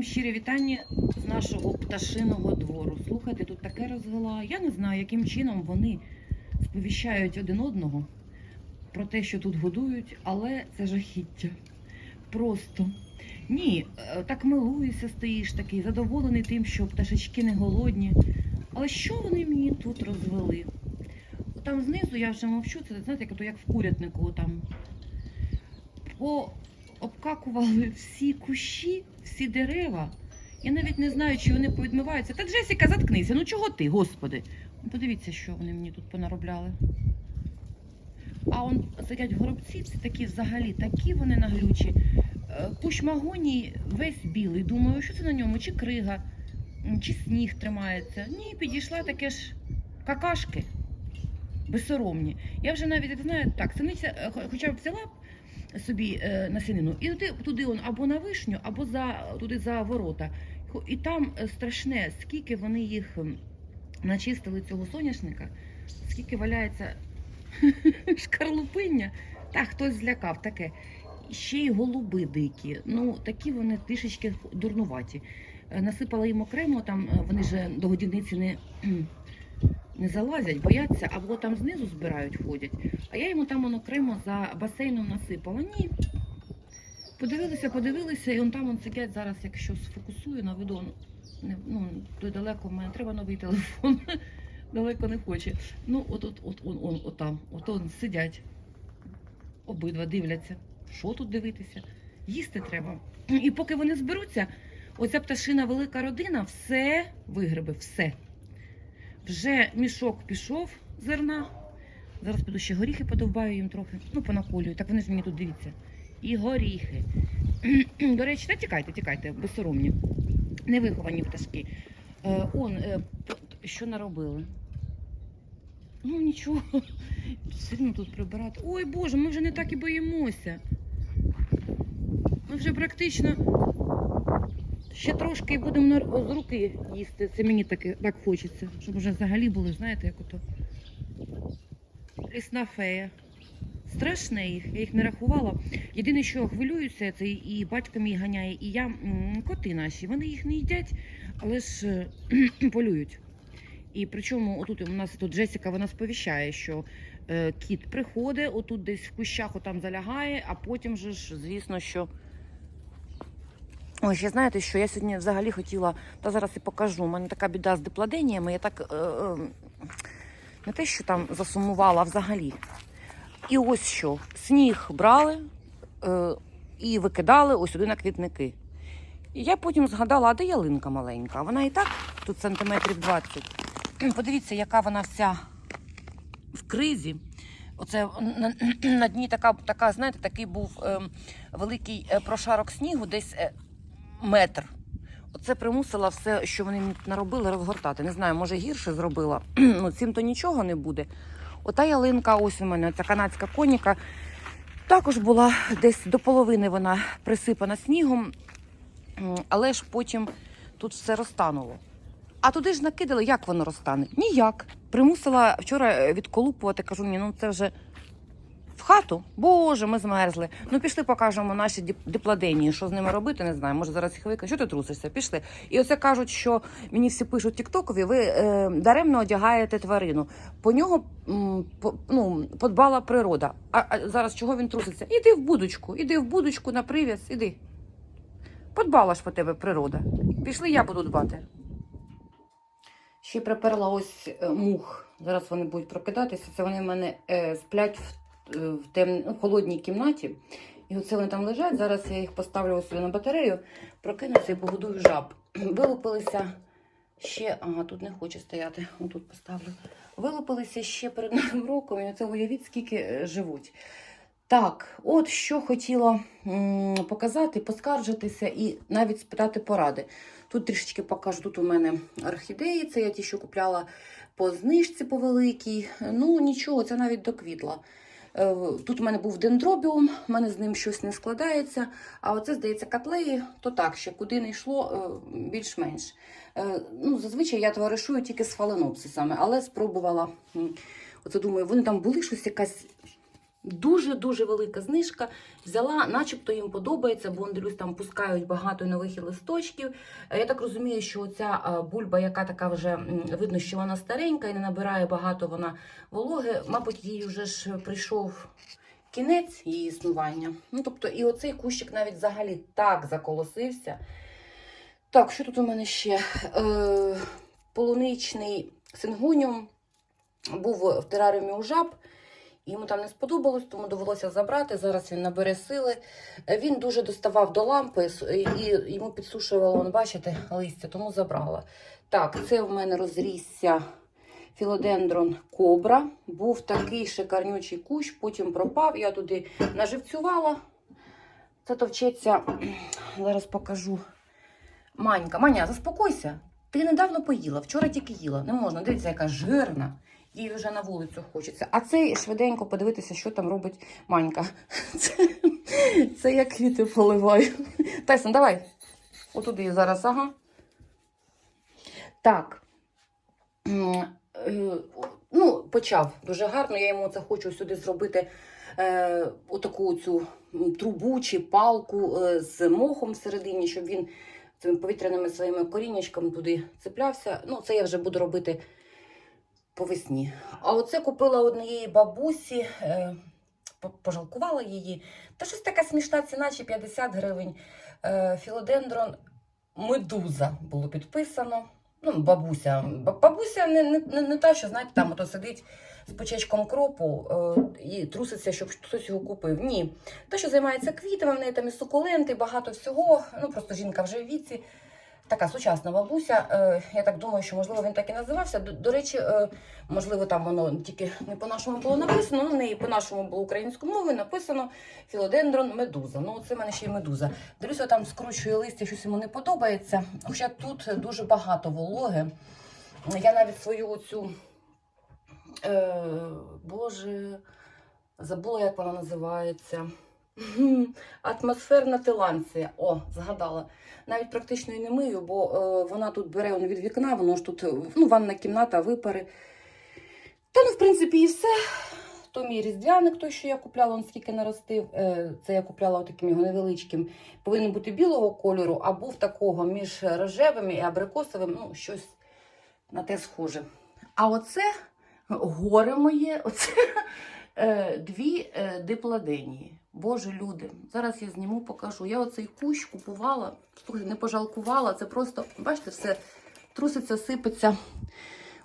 всім щире вітання з нашого пташиного двору. Слухайте, тут таке розвела. Я не знаю, яким чином вони сповіщають один одного про те, що тут годують, але це жахіття. Просто. Ні, е, так милуєшся, стоїш такий, задоволений тим, що пташечки не голодні. Але що вони мені тут розвели? Там знизу я вже мовчу, це знаєте, як, ото як в курятнику там. По обкакували всі кущі, всі дерева. Я навіть не знаю, чи вони повідмиваються. Та Джесіка, заткнися, ну чого ти, господи? Подивіться, що вони мені тут понаробляли. А он сидять горобці, всі такі взагалі, такі вони наглючі. Е, Кущ магонії весь білий. Думаю, що це на ньому? Чи крига, чи сніг тримається. Ні, підійшла таке ж какашки. Безсоромні. Я вже навіть не знаю, так, синиця, е, хоча б взяла собі е, насінину і туди, туди он або на вишню, або за, туди за ворота. І там е, страшне, скільки вони їх начистили цього соняшника, скільки валяється шкарлупиння. Так, хтось злякав таке. Ще й голуби дикі. Ну, такі вони трішечки дурнуваті. Е, Насипала їм окремо, там е, вони ж до годівниці не, не залазять, бояться, або там знизу збирають, ходять. А я йому там он окремо за басейном насипала. Ні. Подивилися, подивилися, і он там он сидять зараз, якщо сфокусую на видон. Ну, то далеко в мене треба новий телефон. Далеко не хоче. Ну, от от, от, он, он, от от он сидять. Обидва дивляться. Що тут дивитися? Їсти треба. І поки вони зберуться, оця пташина велика родина все вигребе, все. Вже мішок пішов зерна. Зараз піду ще горіхи подовбаю їм трохи. Ну, понаколюю. Так вони ж мені тут дивіться. І горіхи. До речі, та тікайте, тікайте, безсоромні. Невиховані пташки. Е, он, е, що наробили? Ну нічого, сильно тут прибирати. Ой Боже, ми вже не так і боїмося. Ми вже практично ще трошки і будемо з руки їсти. Це мені таки так хочеться, щоб вже взагалі були, знаєте, як ото лісна фея. Страшне їх, я їх не рахувала. Єдине, що хвилююся, це і батько мій ганяє, і я коти наші. Вони їх не їдять, але ж полюють. І причому отут у нас тут Джесіка вона сповіщає, що е, кіт приходить, отут десь в кущах отам залягає, а потім же ж, звісно, що. Ой, ще знаєте, що я сьогодні взагалі хотіла, та зараз і покажу. У мене така біда з дипладеніями. Я так е, е, не те, що там засумувала, а взагалі. І ось що: сніг брали е, і викидали ось сюди на квітники. І я потім згадала, а де ялинка маленька? Вона і так тут сантиметрів 20. Подивіться, яка вона вся в кризі. Оце на, на дні така, така, знаєте, такий був ем, великий е, прошарок снігу, десь е, метр. Оце примусила все, що вони мені наробили, розгортати. Не знаю, може гірше зробила. ну, цим то нічого не буде. Ота ялинка, ось у мене, ця канадська коніка, також була десь до половини вона присипана снігом, але ж потім тут все розтануло. А туди ж накидали, як воно розтане? Ніяк. Примусила вчора відколупувати, кажу, ні, ну це вже хату. Боже, ми змерзли. Ну пішли, покажемо наші дипладенії, що з ними робити, не знаю. Може зараз їх викликати. Що ти трусишся? Пішли. І оце кажуть, що мені всі пишуть тіктокові, ви е, даремно одягаєте тварину. По нього м, по, ну, подбала природа. А, а зараз чого він труситься? Іди в будочку, іди в будочку на прив'яз, іди. Подбала ж по тебе природа. Пішли, я буду дбати. Ще приперла ось е, мух. Зараз вони будуть прокидатися. Це вони в мене е, сплять в, в тем... ну, холодній кімнаті. І оце вони там лежать. Зараз я їх поставлю сюди на батарею, прокинуся і погодую жаб. Вилупилися ще. Ага, тут не хоче стояти. Отут поставлю. Вилупилися ще перед новим роком. І оце уявіть, скільки е, живуть. Так, от що хотіла показати, поскаржитися і навіть спитати поради. Тут трішечки покажу. Тут у мене орхідеї, це я ті, що купляла по знижці по великій. Ну, нічого, це навіть доквітла. Е, Тут у мене був дендробіум, в мене з ним щось не складається. А оце, здається, котлеї, то так, ще куди не йшло, е, більш-менш. Е, Ну, зазвичай я товаришую тільки з фаленопсисами, але спробувала. Оце думаю, вони там були щось якась Дуже-дуже велика знижка. Взяла, начебто їм подобається, бо дивлюсь, там пускають багато нових листочків. Е, Я так розумію, що ця е, бульба, яка така вже видно, що вона старенька і не набирає багато вона вологи, мабуть, їй вже ж прийшов кінець її існування. Ну, тобто, і оцей кущик навіть взагалі так заколосився. Так, що тут у мене ще? Е, полуничний сингоніум був в тераріумі у жаб. Йому там не сподобалось, тому довелося забрати. Зараз він набере сили. Він дуже доставав до лампи і йому підсушувало, он, бачите, листя, тому забрала. Так, це в мене розрісся філодендрон кобра. Був такий шикарнючий кущ, потім пропав. Я туди наживцювала. Це товчеться, зараз покажу. Манька, Маня, заспокойся. Ти недавно поїла, вчора тільки їла. Не можна. Дивіться, яка жирна. Їй вже на вулицю хочеться. А цей швиденько подивитися, що там робить Манька. Це, це я квіти поливаю. Тайсон, давай. Отуди зараз, ага. Так. Е, Ну, почав дуже гарно. Я йому це хочу сюди зробити е, отаку цю трубу чи палку е, з мохом всередині, щоб він цими повітряними своїми коріннячками туди цеплявся. Ну, це я вже буду робити по весні. А оце купила однієї бабусі, е, пожалкувала її. Та щось така смішна ціна, чи 50 гривень. Е, філодендрон медуза було підписано. Ну, бабуся. Бабуся не, не, не, та, що, знаєте, там ото сидить з почечком кропу е, і труситься, щоб хтось його купив. Ні. Та, що займається квітами, в неї там і сукуленти, багато всього. Ну, просто жінка вже в віці. Така сучасна бабуся. Е, я так думаю, що можливо він так і називався. До, до речі, е, можливо, там воно тільки не по-нашому було написано. Ну, в неї по-нашому було українською мовою написано філодендрон медуза. Ну, це в мене ще й медуза. Дивлюся, там скручує листя, щось йому не подобається. Хоча тут дуже багато вологи. Я навіть свою оцю, е, боже, забула, як вона називається. Атмосферна тиланція. О, згадала. Навіть практично і не мию, бо е, вона тут бере он від вікна, воно ж тут е, ну, ванна кімната, випари. Та ну, в принципі, і все. То мій різдвяник, той, що я купляла, он скільки наростив. Е, це я купляла таким його невеличким. Повинен бути білого кольору, а був такого між рожевим і абрикосовим, ну, щось на те схоже. А оце горе моє, оце е, дві е, дипладенії. Боже, люди, зараз я зніму, покажу. Я оцей кущ купувала, не пожалкувала. Це просто, бачите, все труситься, сипеться.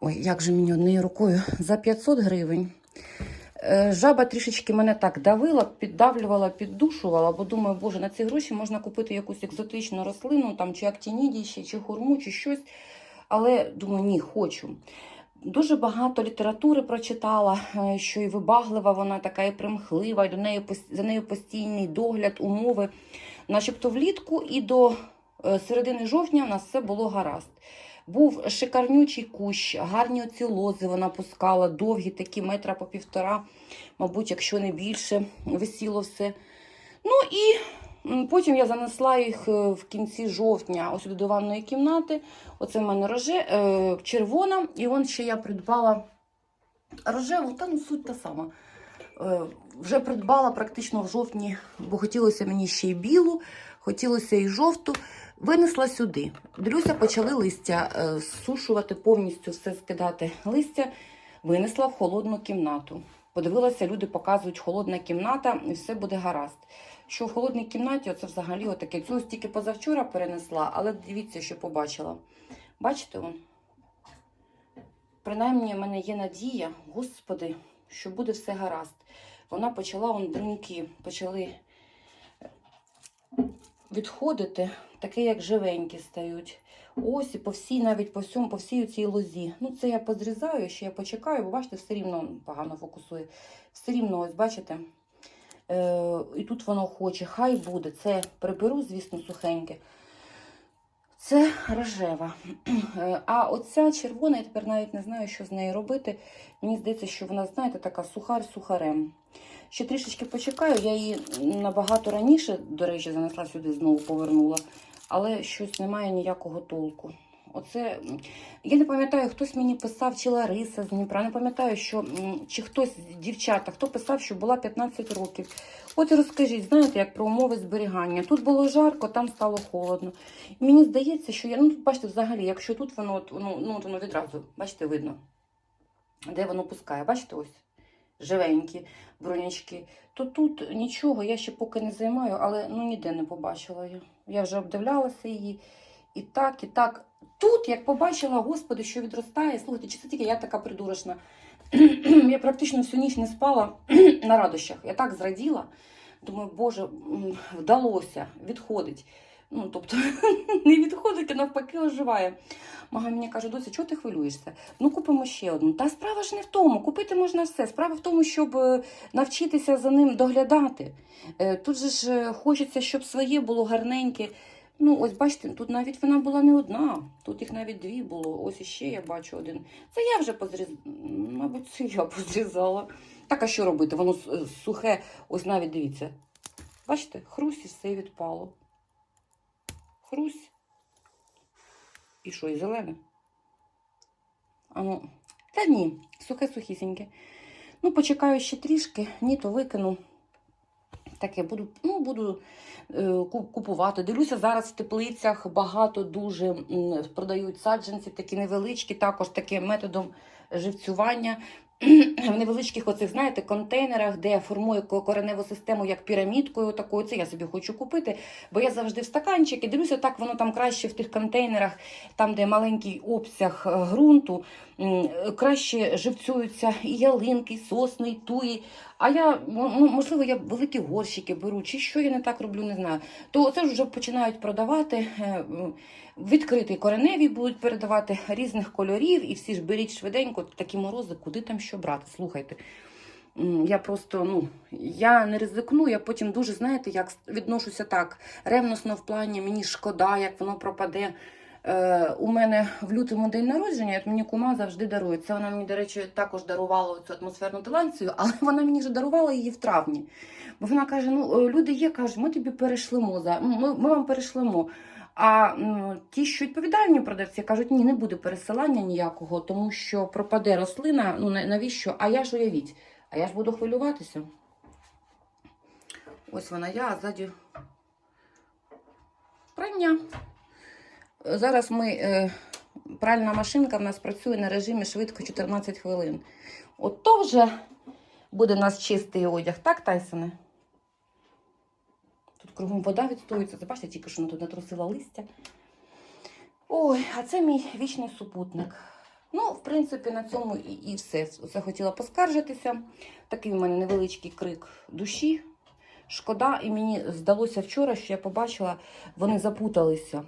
Ой, як же мені однією рукою за 500 гривень. Е, Жаба трішечки мене так давила, піддавлювала, піддушувала, бо думаю, боже, на ці гроші можна купити якусь екзотичну рослину, там, чи актінідій, чи хурму, чи щось. Але думаю, ні, хочу. Дуже багато літератури прочитала, е, що і вибаглива вона така, і примхлива, і до неї за нею постійний догляд, умови. Начебто влітку і до е, середини жовтня в нас все було гаразд. Був шикарнючий кущ, гарні оці лози вона пускала, довгі, такі метра по півтора, мабуть, якщо не більше, висіло все. Ну і потім я занесла їх е, в кінці жовтня ось до ванної кімнати. Оце в мене роже, е, червона, і он ще я придбала рожеву, та ну суть та сама. Е, вже придбала практично в жовтні, бо хотілося мені ще й білу, хотілося і жовту. Винесла сюди. Дивлюся, почали листя е, зсушувати, повністю все скидати листя. Винесла в холодну кімнату. Подивилася, люди показують холодна кімната, і все буде гаразд. Що в холодній кімнаті, оце взагалі отаке. Цю тільки позавчора перенесла, але дивіться, що побачила. Бачите, он? Принаймні, в мене є надія, господи, що буде все гаразд. Вона почала, он бруньки почали відходити, таке, як живенькі стають. Ось і по всій, навіть по всьому, по всій цій лозі. Ну, це я позрізаю, ще я почекаю, бо бачите, все рівно погано фокусує. Все рівно, ось бачите. Е, і тут воно хоче, хай буде. Це приберу, звісно, сухеньке. Це рожева. Е, А оця червона, я тепер навіть не знаю, що з нею робити. Мені здається, що вона, знаєте, така сухар сухарем. Ще трішечки почекаю, я її набагато раніше, до речі, занесла сюди, знову повернула. Але щось немає ніякого толку. Оце я не пам'ятаю, хтось мені писав, чи Лариса з Дніпра. Не пам'ятаю, що чи хтось дівчата, хто писав, що була 15 років. От розкажіть, знаєте, як про умови зберігання. Тут було жарко, там стало холодно. І мені здається, що я ну тут бачите, взагалі, якщо тут воно ну, ну, воно відразу, бачите, видно, де воно пускає. Бачите, ось живенькі бронячки. То тут нічого, я ще поки не займаю, але ну ніде не побачила я. Я вже обдивлялася її. І так, і так. Тут, як побачила, господи, що відростає, слухайте, чи це тільки я така придурочна. я практично всю ніч не спала на радощах. Я так зраділа. Думаю, Боже, вдалося, відходить. Ну, тобто, не відходить, а навпаки оживає. Мама мені каже, доця, чого ти хвилюєшся? Ну, купимо ще одну. Та справа ж не в тому. Купити можна все. Справа в тому, щоб е, навчитися за ним доглядати. Е, Тут же ж е, хочеться, щоб своє було гарненьке. Ну, ось бачите, тут навіть вона була не одна, тут їх навіть дві було. Ось іще я бачу один. Це я вже позрізала. Мабуть, це я позрізала. Так, а що робити? Воно сухе, ось навіть дивіться. Бачите, хрусь і все відпало. Хрусь. І що, і зелене? А ну, та ні, сухе сухісіньке. Ну, почекаю ще трішки, ні, то викину. Таке буду, ну, буду е, купувати. Дивлюся, зараз в теплицях багато дуже продають саджанці, такі невеличкі, також таким методом живцювання. В невеличких оцих, знаєте, контейнерах, де я формую кореневу систему як пірамідкою такою. Це я собі хочу купити, бо я завжди в стаканчики. Дивлюся, так воно там краще в тих контейнерах, там, де маленький обсяг е, ґрунту, краще живцюються і ялинки, і сосни, і туї. А я, можливо, я великі горщики беру, чи що я не так роблю, не знаю. То це вже починають продавати. е, м, Відкриті кореневі будуть передавати різних кольорів, і всі ж беріть швиденько такі морози, куди там що брати. Слухайте. Я просто, ну, я не ризикну, я потім дуже, знаєте, як відношуся так ревносно в плані, мені шкода, як воно пропаде. Е, у мене в лютому день народження, от мені кума завжди дарує. Це вона мені, до речі, також дарувала цю атмосферну таланцію, але вона мені вже дарувала її в травні. Бо вона каже: ну, е, люди є, кажуть, ми тобі перешлемо за ми, ми вам перешлемо. А м, ті, що відповідальні продавці, кажуть, ні, не буде пересилання ніякого, тому що пропаде рослина. Ну навіщо? А я ж уявіть, а я ж буду хвилюватися. Ось вона я, а ззаді прання. Зараз ми, е, пральна машинка в нас працює на режимі швидко 14 хвилин. От то вже буде у нас чистий одяг, так, Тайсоне? Тут кругом вода відстоюється. Бачите, тільки що вона тут натрусила листя. Ой, а це мій вічний супутник. Ну, в принципі, на цьому і, і все. Хотіла поскаржитися. Такий у мене невеличкий крик душі. Шкода, і мені здалося вчора, що я побачила, вони запуталися.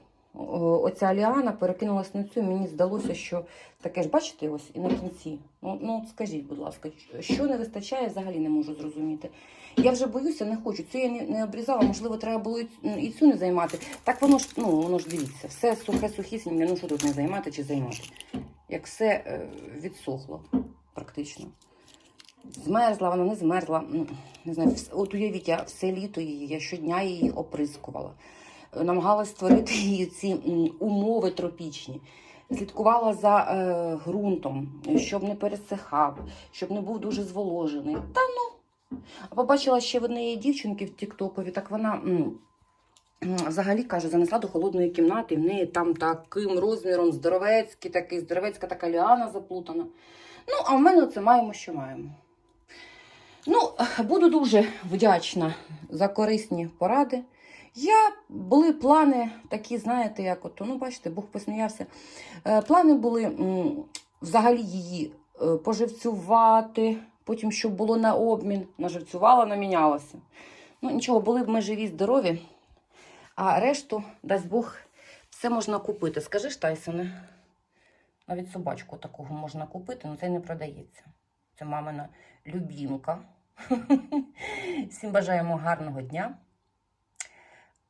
Оця ліана перекинулась на цю, мені здалося, що таке ж, бачите, ось і на кінці. Ну, ну скажіть, будь ласка, що не вистачає, взагалі не можу зрозуміти. Я вже боюся, не хочу. Цю я не, не обрізала, можливо, треба було і, цю не займати. Так воно ж, ну воно ж дивіться, все сухе, сухісіньке, ну що тут не займати чи займати? Як все е, відсохло практично. Змерзла, вона не змерзла. Ну, Не знаю, от уявіть, я все літо її, я щодня її оприскувала. Намагалась створити її ці умови тропічні. Слідкувала за е, ґрунтом, щоб не пересихав, щоб не був дуже зволожений. Та ну. А побачила ще в однієї дівчинки в Тіктокові, так вона м, м, взагалі каже, занесла до холодної кімнати, і в неї там таким розміром здоровецький, такий здоровецька така ліана заплутана. Ну, а в мене це маємо, що маємо. Ну, буду дуже вдячна за корисні поради. Я були плани такі, знаєте, як от, ну, бачите, Бог посміявся. Е, плани були взагалі її е, поживцювати, потім, щоб було на обмін, наживцювала, намінялася. Ну, нічого, були б ми живі, здорові, а решту, дасть Бог, все можна купити. Скажи ж, Тайсоне, навіть собачку такого можна купити, але це не продається. Це мамина любімка. Всім бажаємо гарного дня.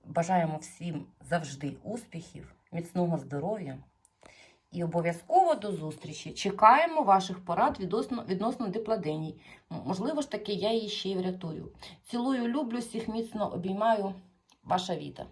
Бажаємо всім завжди успіхів, міцного здоров'я. І обов'язково до зустрічі. Чекаємо ваших порад відносно, відносно дипладеній. Можливо ж таки, я її ще й врятую. Цілую, люблю, всіх міцно обіймаю. Ваша Віта.